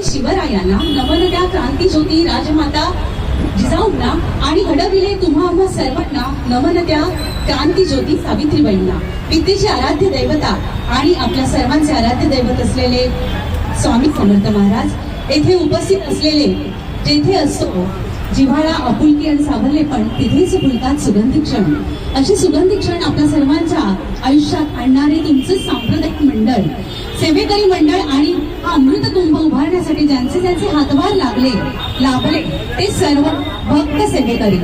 छत्रपती शिवरायांना नमन त्या क्रांती ज्योती राजमाता जिजाऊंना आणि घडविले तुम्हा आम्हा सर्वांना नमन त्या क्रांती ज्योती सावित्रीबाईंना. विद्येची आराध्य दैवता आणि आपल्या सर्वांचे आराध्य दैवत असलेले स्वामी समर्थ महाराज येथे उपस्थित असलेले जेथे असतो जिव्हाळा आपुलकी आणि सावरले पण तिथेच फुलतात सुगंधी क्षण. असे सुगंधी क्षण आपल्या सर्वांच्या आयुष्यात आणणारे तुमचे सांप्रदायिक मंडळ. सेवेकरी मंडळ आणि हा अमृत कुंभ उभारण्यासाठी ज्यांचे ज्यांचे हातभार लागले लाभले ते सर्व भक्त सेवेकरी.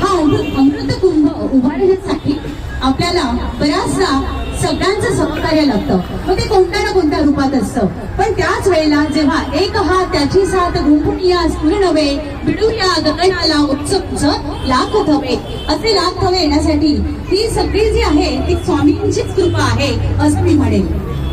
हा अमृत अमृत कुंभ उभारण्यासाठी आपल्याला बऱ्याचदा सगळ्यांचं सहकार्य लागतं. मग ते कोणत्या ना कोणत्या रूपात असतं. पण त्याच वेळेला जेव्हा एक हात त्याची साथ गुंफून या स्फुर नव्हे बिडूया गगनाला उत्सुक लाख थवे असे लाख थवे येण्यासाठी ही सगळी जी आहे ती स्वामींचीच कृपा आहे असं मी म्हणेन.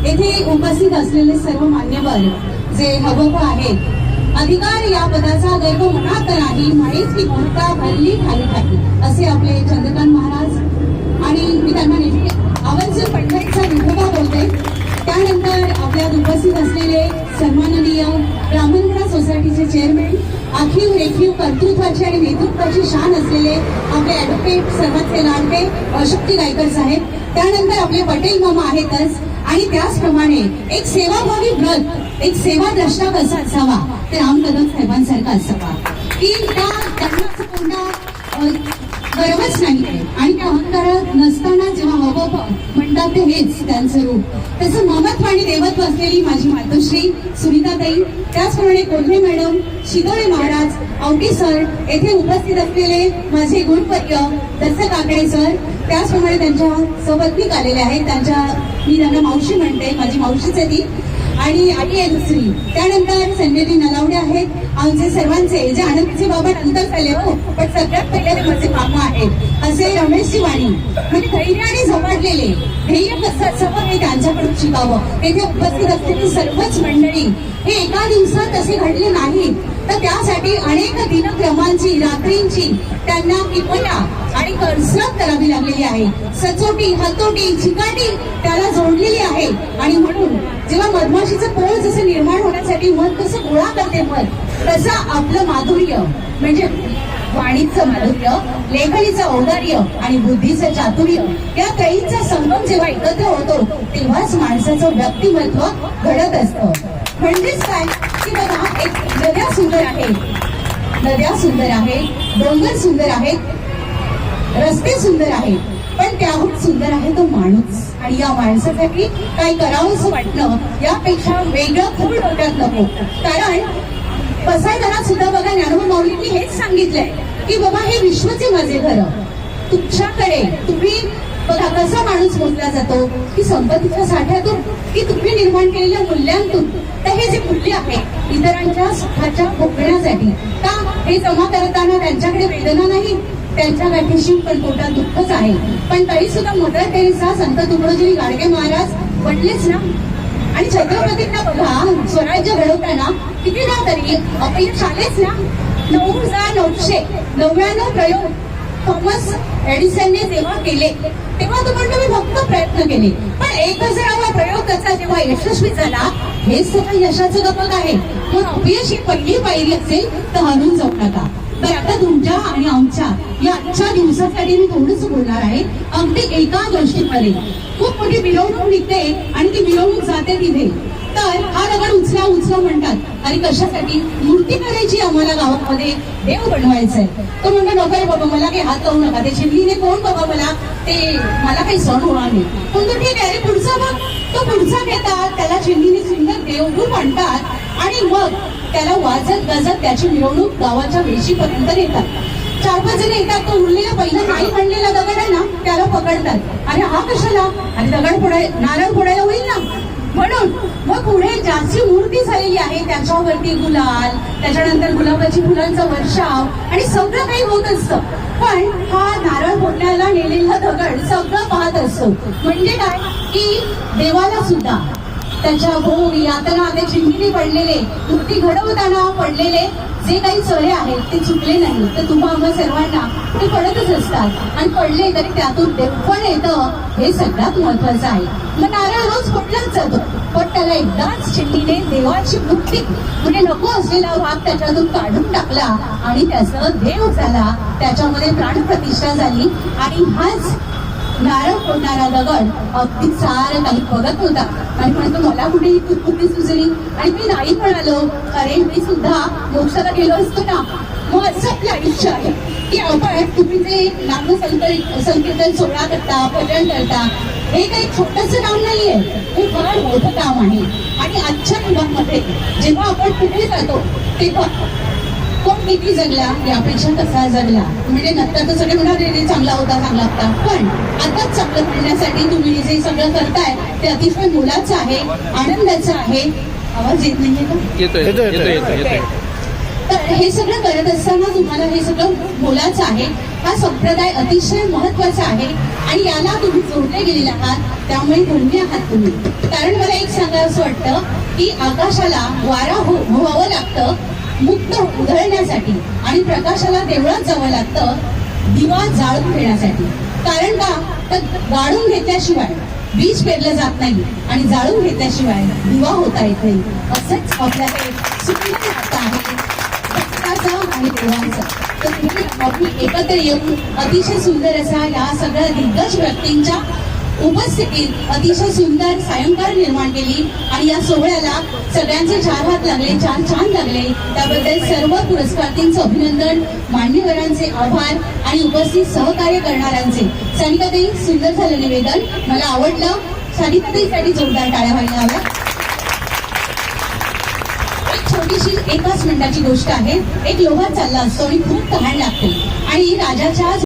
येथे उपस्थित असलेले सर्व मान्यवर जे हवं आहेत अधिकार या पदाचा गर्व मनात नाही म्हणेच की भूमिका भरली खाली खाली असे आपले चंद्रकांत महाराज आणि मी त्यांना नेहमी आवर्जून पंढरीचा विठोबा बोलते. त्यानंतर आपल्यात उपस्थित असलेले सन्माननीय ब्राह्मणपुरा सोसायटीचे चेअरमॅन आखीव रेखीव कर्तृत्वाची आणि नेतृत्वाची शान असलेले आपले ऍडव्होकेट सर्वांचे लाडके अशक्ती गायकर साहेब त्यानंतर आपले पटेल मामा आहेतच. आणि त्याचप्रमाणे एक सेवाभावी व्रत एक सेवा द्रष्टा कसा असावा ते राम कदम साहेबांसारखा असावा. की त्या त्यांना गर्वच नाही. आणि त्या अहंकारात नसताना जेव्हा हवं म्हणतात ते हेच त्यांचं रूप. त्याचं ममत्व आणि देवत्व असलेली माझी मातोश्री सुनीताताई त्याचप्रमाणे कोल्हे मॅडम शिदोळे महाराज औटी सर येथे उपस्थित असलेले माझे गुणपत्य दत्त काकडे सर त्याचप्रमाणे त्यांच्या सपत्नीक आलेले आहेत त्यांच्या मी त्यांना मावशी म्हणते माझी मावशीच आहे ती. आणि आई आहे दुसरी त्यानंतर संजयजी नलावडे आहेत. आमचे सर्वांचे जे आनंदीचे बाबा नंतर झाले हो. पण सगळ्यात पहिले ते माझे मामा आहेत. असे रमेशजी वाणी म्हणजे धैर्याने झपाटलेले ध्येय कसं सगळं हे त्यांच्याकडून शिकावं. येथे उपस्थित असलेली सर्वच मंडळी हे एका दिवसात असे घडले नाही तर त्यासाठी अनेक दिनक्रमांची रात्रींची त्यांना किपया कसरत करावी लागलेली आहे. सचोटी हतोटी चिकाटी त्याला जोडलेली आहे. आणि म्हणून जेव्हा मधमाशीचं पोळ जसं निर्माण होण्यासाठी मन कसं गोळा करते मन तसं आपलं माधुर्य म्हणजे वाणीचं माधुर्य लेखणीचं औदार्य आणि बुद्धीचं चातुर्य या त्रयींचा संगम जेव्हा एकत्र होतो तेव्हाच माणसाचं व्यक्तिमत्व घडत असतं. म्हणजेच काय? की बघा एक नद्या सुंदर आहे. नद्या सुंदर आहेत डोंगर सुंदर आहेत रस्ते सुंदर आहेत. पण त्याहून सुंदर आहे तो माणूस. आणि या माणसासाठी काय करावंच वाटणं यापेक्षा वेगळं खूप डोक्यात नको. कारण बसायदारात सुद्धा बघा ज्ञानोबा माऊलींनी हेच सांगितलंय की बाबा हे विश्वचे माझे घर. तुमच्याकडे तुम्ही बघा कसा माणूस मोजला जातो? की संपत्तीच्या साठ्यातून की तुम्ही निर्माण केलेल्या मूल्यांतून. तर हे जे मूल्य आहे इतरांच्या सुखाच्या भोगण्यासाठी का हे जमा करताना त्यांच्याकडे वेदना नाही? त्यांच्या गाठीशी पण पोटात दुःखच आहे. पण तरी सुद्धा मोठ्या टेरेसा संत तुकडोजी गाडगे महाराज बनलेच ना. आणि छत्रपतींना बघा स्वराज्य घडवताना कितीदा तरी अपयश आलेच ना. नऊ हजार नऊशे नव्याण्णव प्रयोग थॉमस एडिसनने जेव्हा केले तेव्हा तो म्हणतो मी फक्त प्रयत्न केले. पण एक हजारावा प्रयोग त्याचा जेव्हा यशस्वी झाला हेच सगळं यशाचं गपक आहे. मग अपयश ही पहिली पायरी असेल तर हरून जाऊ नका. तर आता तुमच्या आणि आमच्या या आजच्या दिवसासाठी मी थोडंच बोलणार आहे. अगदी एका गोष्टीमध्ये खूप मोठी मिरवणूक निघते आणि ती मिरवणूक जाते तिथे. तर हा दगड उचला उचला म्हणतात. आणि कशासाठी? मूर्ती करायची आम्हाला गावामध्ये. देव बनवायचा आहे तो म्हणतो नको रे बाबा मला काही हात लावू नका. ते चिमणीने कोण बाबा मला? ते मला काही सण होणार नाही. कोणतं ठीक आहे पुढचा मग तो पुढचा घेतात त्याला चिमणीने सुंदर देवरूप आणतात आणि मग त्याला वाजत गाजत त्याची मिरवणूक गावाच्या वेशीपर्यंत नेतात चार पाच जण येतात तो उरलेला पहिला नाही म्हणलेला दगड आहे ना त्याला पकडतात. अरे हा कशाला? आणि दगड फोडाय नारळ फोडायला होईल ना? म्हणून मग पुढे ज्याची मूर्ती झालेली आहे त्याच्यावरती गुलाल त्याच्यानंतर गुलाबाची फुलांचा वर्षाव आणि सगळं काही होत असतं. पण हा नारळ फोडण्याला नेलेला दगड सगळं पाहत असतो. म्हणजे काय? की देवाला सुद्धा. त्याच्या भोग यातना त्या चिंबिनी पडलेले मूर्ती घडवताना पडलेले जे काही चळे आहेत ते चुकले नाही तर तुम्हा आम्हा सर्वांना ते पडतच असतात. आणि पडले तरी त्यातून देवपण येतं. हे सगळ्यात महत्वाचं आहे. मग नारळ रोज पडलाच जातो. पण त्याला एकदाच चिंडीने देवाची मुक्ती म्हणजे नको असलेला भाग त्याच्यातून काढून टाकला आणि त्याचं देव झाला. त्याच्यामध्ये प्राणप्रतिष्ठा झाली. आणि हाच नारळ फोडणारा दगड अगदी सारं काही बघत होता आणि म्हणतो मला कुठे ही कुठली सुचली? आणि मी नाही म्हणालो अरे मी सुद्धा मोक्षाला गेलो असतो ना. मग असं आपलं आयुष्य आहे की आपण तुम्ही जे नाम संकीर्तन सोहळा करता भजन करता हे काही छोटस काम नाहीये. हे फार मोठं काम आहे. आणि आजच्या युगामध्ये जेव्हा आपण पुढे जातो तेव्हा कोण किती जगला यापेक्षा कसा जगला. म्हणजे नंतर तर सगळे म्हणणार "रे, रे, चांगला होता चांगला होता. पण आताच चांगलं म्हणण्यासाठी तुम्ही जे सगळं करताय ते अतिशय मुलाचं आहे आनंदाचं आहे. आवाज येत नाहीये का? येतोय येतोय, येतोय येतोय. येतोय येतोय. तर हे सगळं करत असताना तुम्हाला हे सगळं मोलाचं आहे. हा संप्रदाय अतिशय महत्त्वाचा आहे आणि याला तुम्ही जोडले गेलेले आहात त्यामुळे धन्य आहात तुम्ही. कारण मला एक सांगावं असं वाटतं की आकाशाला वारा हो व्हावं लागतं मुक्त उधळण्यासाठी आणि प्रकाशाला देवळात जावं लागतं दिवा जाळून घेण्यासाठी. कारण का? तर गाळून घेतल्याशिवाय बीज पेरलं जात नाही आणि जाळून घेतल्याशिवाय दिवा होता येत नाही. असंच आपल्याकडे सुंदर नातं आहे भक्ताचं आणि देवांचं. तर तुम्ही आम्ही एकत्र येऊन अतिशय सुंदर असा या सगळ्या दिग्गज व्यक्तींच्या उपस्थितीत अतिशय सुंदर सायंकाळ निर्माण केली आणि या सोहळ्याला सगळ्यांचे चार हात लागले चार छान लागले. त्याबद्दल सर्व पुरस्कारार्थींचं अभिनंदन मान्यवरांचे आभार आणि उपस्थित सहकार्य करणाऱ्यांचे. सनिकाताई सुंदर झालं निवेदन. मला आवडलं. सानिकाताईसाठी जोरदार टाळ्या व्हायला हव्या. एक छोटीशी एकाच मिनिटाची गोष्ट आहे. एक लोहा चालला असतो आणि खूप तहान लागते. आणि राजाच्या